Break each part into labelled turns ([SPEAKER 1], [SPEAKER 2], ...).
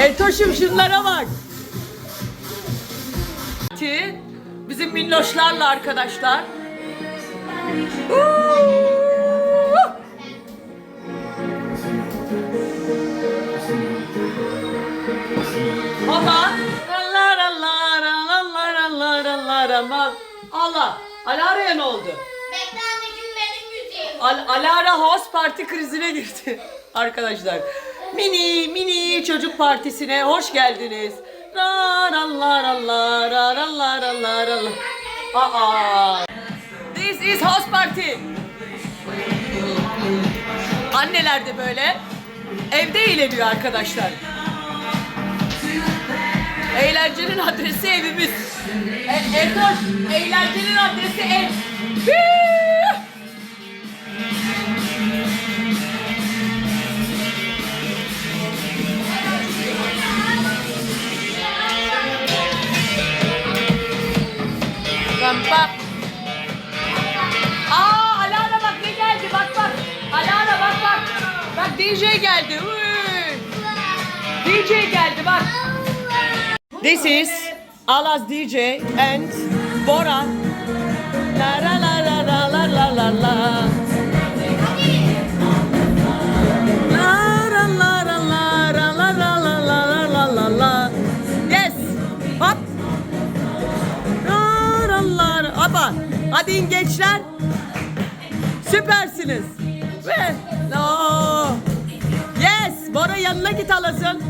[SPEAKER 1] Eltoş'um şunlara bak. Bizim minnoşlarla arkadaşlar. Allah Allah Allah Allah Allah Allah Allah Alara'ya ne oldu?
[SPEAKER 2] Beklenmedim benim müziğim.
[SPEAKER 1] Al Alara House Parti krizine girdi arkadaşlar. Mini mini çocuk partisine hoş geldiniz. Aa. This is house party. Anneler de böyle evde eğleniyor arkadaşlar. Eğlencenin adresi evimiz. E, Erdoş, eğlencenin adresi DJ geldi. DJ geldi bak. This is Alas DJ and Bora. La la la la la la la la la. Yes. Hop. Hadi gençler. Süpersiniz. Ve no. Yanına git alasın.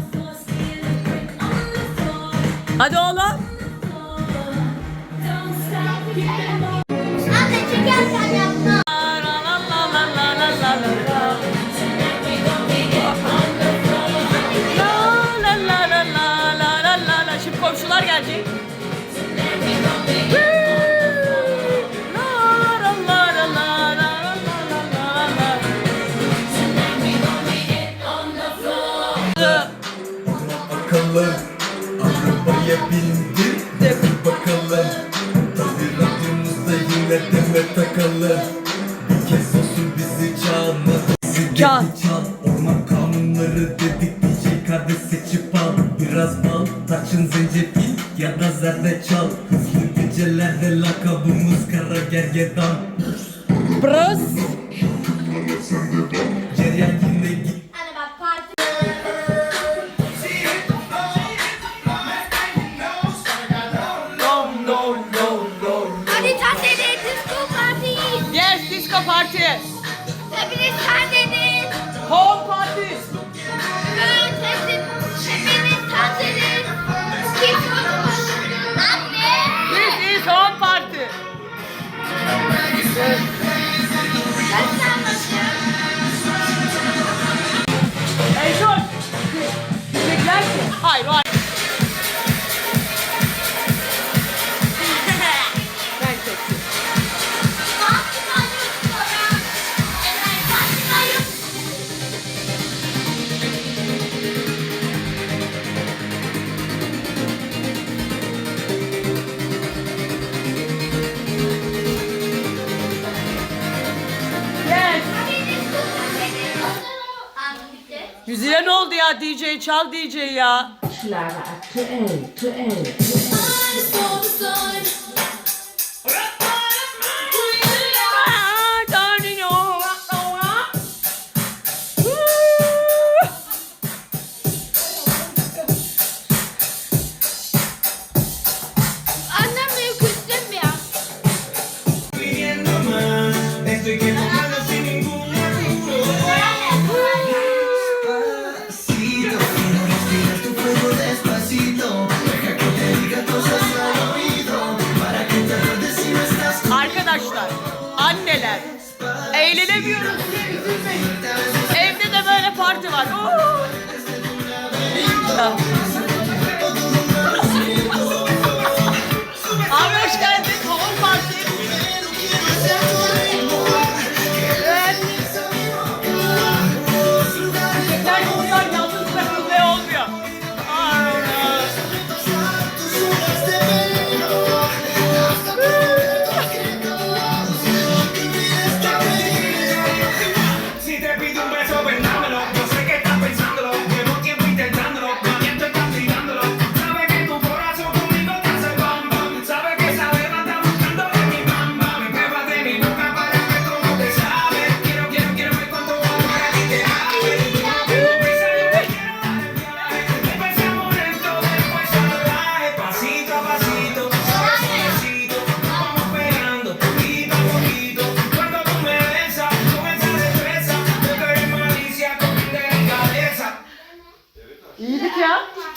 [SPEAKER 1] Hadi oğlum.
[SPEAKER 2] Anne çekersen
[SPEAKER 3] Kez olsun bizi çalmadı Bizi dedi
[SPEAKER 1] Çal.
[SPEAKER 3] çal Orman kanunları dedik. DJ kardeş seçip al. Biraz bal tarçın zencefil. Ya da zerdeçal Hızlı gecelerde lakabımız kara gergedan.
[SPEAKER 1] Bros.
[SPEAKER 2] Parti. Tabii sen
[SPEAKER 1] Yüzüne ne oldu ya DJ? Çal DJ ya.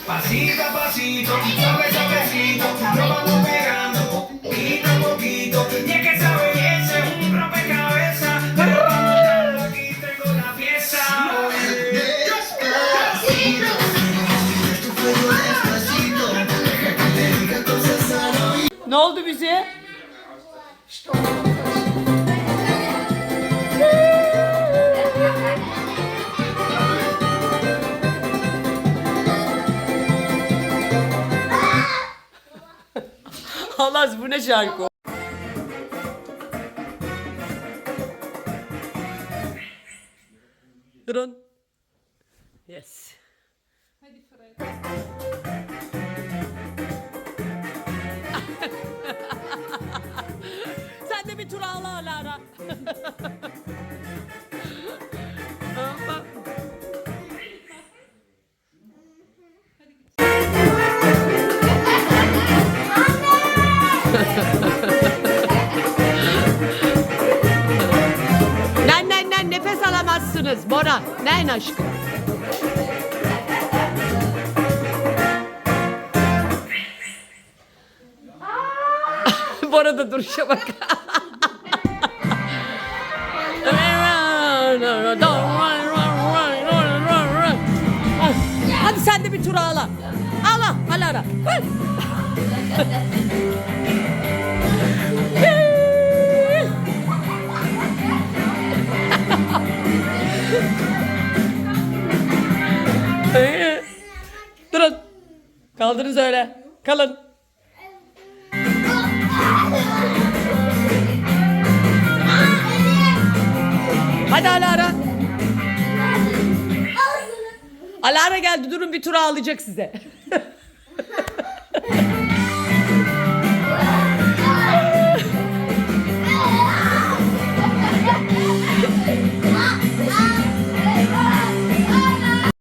[SPEAKER 4] Pasito a pasito, cabeza a besito, nos
[SPEAKER 1] vamos pegando. Allah bu ne şarkı? Durun. Yes. Sen de bir tur ağla Alara. Nen alamazsınız Bora. Nen aşkım. Bora da duruşa bak. Hadi sen de bir tur ağla. Ağla, Alara. Durun. Kaldınız öyle. Kalın. Hadi Alara. Alara geldi. Durun bir tur ağlayacak size.